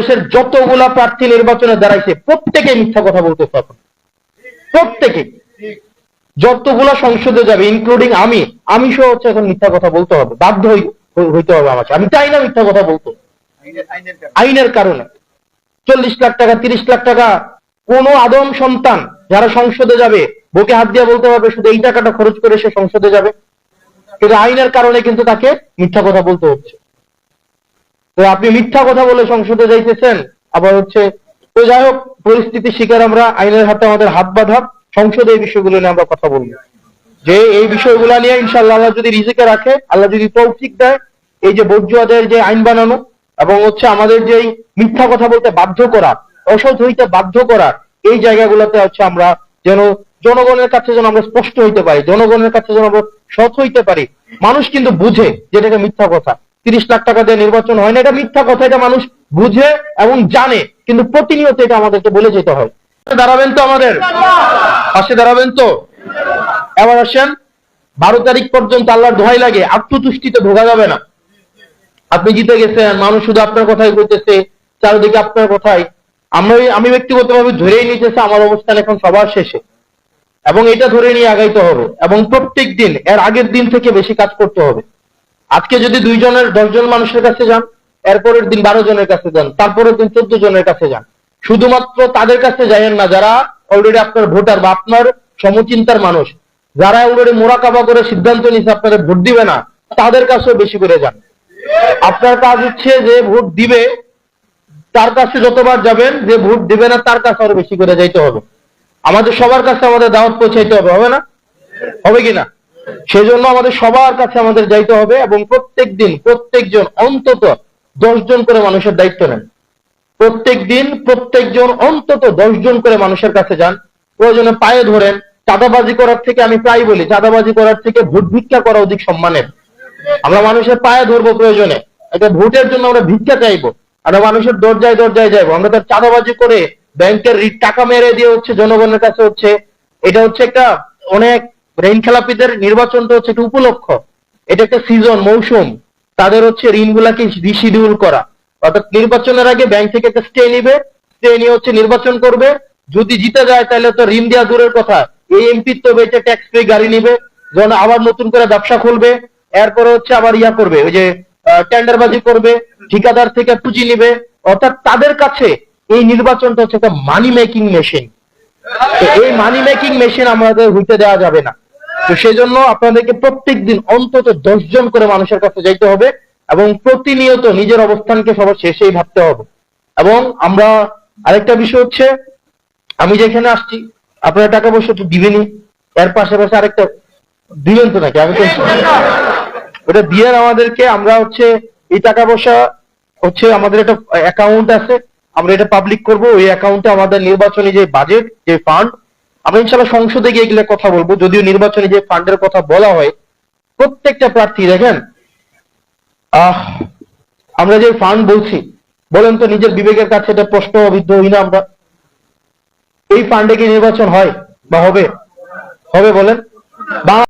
বাংলাদেশের যতগুলা প্রার্থী নির্বাচনে দাঁড়াইছে, প্রত্যেকে মিথ্যা কথা বলতেছে এখন। প্রত্যেকে। যতগুলা সংসদে যাবে ইনক্লুডিং আমি আমি সহ হচ্ছে এখন মিথ্যা কথা বলতে হবে, বাধ্য হই- হই- হইতে হবে আমাকে আমি চাই না মিথ্যা কথা বলতে। আইনের কারণে। চল্লিশ লাখ টাকা, তিরিশ লাখ টাকা, কোন আদম সন্তান যারা সংসদে যাবে, বুকে হাত দিয়ে বলতে পারবে, শুধু এই টাকাটা খরচ করে সে সংসদে যাবে। কিন্তু আইনের কারণে কিন্তু তাকে মিথ্যা কথা বলতে হচ্ছে। তো আপনি মিথ্যা কথা বলে সংসদে যাইতেছেন, আবার হচ্ছে, তো যাই হোক পরিস্থিতির শিকার আমরা, আইনের হাতে আমাদের হাত বাঁধা, সংসদে এই বিষয়গুলো নিয়ে আমরা কথা বলব। যে এই বিষয়গুলো নিয়ে ইনশাল্লাহ আল্লাহ যদি রিজিকে রাখে, আল্লাহ যদি তৌফিক দেয়, এই যে বর্জ্য যে আইন বানানো, এবং হচ্ছে আমাদের যে মিথ্যা কথা বলতে বাধ্য করা, অসৎ হইতে বাধ্য করা, এই জায়গাগুলোতে হচ্ছে আমরা যেন জনগণের কাছে যেন আমরা স্পষ্ট হইতে পারি, জনগণের কাছে যেন আমরা সৎ হইতে পারি। মানুষ কিন্তু বুঝে যে এটা মিথ্যা কথা। তিরিশ লাখ টাকা দিয়ে নির্বাচন হয় না, এটা মিথ্যা কথা, এটা মানুষ বুঝে এবং জানে, কিন্তু প্রতিনিয়ত এটা আমাদেরকে বলে যেতে হয়। দাঁড়াবেন তো আমাদের? পাশে দাঁড়াবেন তো? এবার আসেন, বারো তারিখ পর্যন্ত আল্লাহর দোহাই লাগে, আত্মতুষ্টিতে ঢোকা যাবে না। আপনি জিতে গেছেন, মানুষ শুধু আপনার কথাই বলতেছে, চারিদিকে আপনার কথাই। আমরা আমি ব্যক্তিগতভাবে ধরেই নিতেছে, আমার অবস্থান এখন সবার শেষে। এবং এটা ধরে নিয়ে আগাইতে হবে। এবং প্রত্যেক দিন, এর আগের দিন থেকে বেশি কাজ করতে হবে। আজকে যদি দুইজনের, দশজন মানুষের কাছে যান, এরপরের দিন বারো জনের কাছে যান, তারপরের দিন চোদ্দ জনের কাছে যান। শুধুমাত্র তাদের কাছে যাইয়েন না, যারা অলরেডি আপনার ভোটার বা আপনার সমচিন্তার মানুষ, যারা অলরেডি মোরাকাবা করে সিদ্ধান্ত নিচ্ছে আপনারা ভোট দিবে না, তাদের কাছেও বেশি করে যান। আপনার কাজ হচ্ছে যে ভোট দিবে, তার কাছে যতবার যাবেন, যে ভোট দিবে না, তার কাছে আরও বেশি করে যাইতে হবে। আমাদের সবার কাছে আমাদের দাওয়াত পৌঁছাইতে হবে হবে না? হবে কিনা সেই জন্য আমাদের সবার কাছে আমাদের যাইতে হবে এবং প্রত্যেক দিন প্রত্যেকজন, অন্তত দশ জন করে মানুষের দায়িত্ব নেন। প্রত্যেক দিন প্রত্যেকজন, অন্তত দশ জন করে মানুষের কাছে যান। প্রয়োজনে পায়ে ধরেন। চাঁদাবাজি করার থেকে আমি প্রায় বলি, চাঁদাবাজি করার থেকে ভোট ভিক্ষা করা অধিক সম্মানের। আমরা মানুষের পায়ে ধরবো প্রয়োজনে। এটা ভোটের জন্য আমরা ভিক্ষা চাইব। আমরা মানুষের দরজায় দরজায় যাইবো। আমরা তার চাঁদাবাজি করে ব্যাংকের টাকা মেরে দিয়ে হচ্ছে জনগণের কাছে হচ্ছে। এটা হচ্ছে একটা অনেক ঋণ খেলাপিদের নির্বাচনটা হচ্ছে একটা উপলক্ষ। এটা একটা সিজন মৌসুম। তাদের হচ্ছে ঋণগুলাকে রিশিডিউল করা। অর্থাৎ নির্বাচনের আগে ব্যাংক থেকে একটা স্টে নিবে স্টে নিয়ে হচ্ছে নির্বাচন করবে। যদি জিতে যায়, তাহলে তো ঋণ দেওয়া দূরের কথা। এই এমপি তো বেঁচে ট্যাক্স ফ্রি গাড়ি নিবে, যখন আবার নতুন করে ব্যবসা খুলবে, এরপরে হচ্ছে আবার ইয়া করবে, ওই যে টেন্ডারবাজি করবে, ঠিকাদার থেকে পুঁজি নিবে। অর্থাৎ তাদের কাছে এই নির্বাচনটা হচ্ছে একটা মানি মেকিং মেশিন এই মানি মেকিং মেশিন আমাদের হইতে দেওয়া যাবে না। তো সেই জন্য আপনাদেরকে প্রত্যেক দিন অন্তত দশ জন করে মানুষের কাছে যাইতে হবে এবং প্রতিনিয়ত নিজের অবস্থানকে সবার শেষেই ভাবতে হবে। এবং আমরা আরেকটা বিষয় হচ্ছে, আমি যেখানে আসছি, আপনারা টাকা পয়সা তো দিবেনই, এর পাশাপাশি আরেকটা, দিবেন তো নাকি? আমি তো ওটা দিয়ে আমাদেরকে আমরা হচ্ছে, এই টাকা পয়সা হচ্ছে আমাদের একটা অ্যাকাউন্ট আছে, আমরা এটা পাবলিক করব, ওই অ্যাকাউন্টে আমাদের নির্বাচনী যে বাজেট যে ফান্ড আমরা ইনশাল্লাহ সংসদে গিয়ে এগুলো কথা বলব। যদিও নির্বাচনে যে ফান্ডের কথা বলা হয়, প্রত্যেকটা প্রার্থী দেখেন, আহ, আমরা যে ফান্ড বলছি, বলেন তো নিজের বিবেকের কাছে এটা প্রশ্ন প্রশ্নবিদ্ধ হই না আমরা? এই ফান্ডে কি নির্বাচন হয় বা হবে? হবে বলেন। বাংলা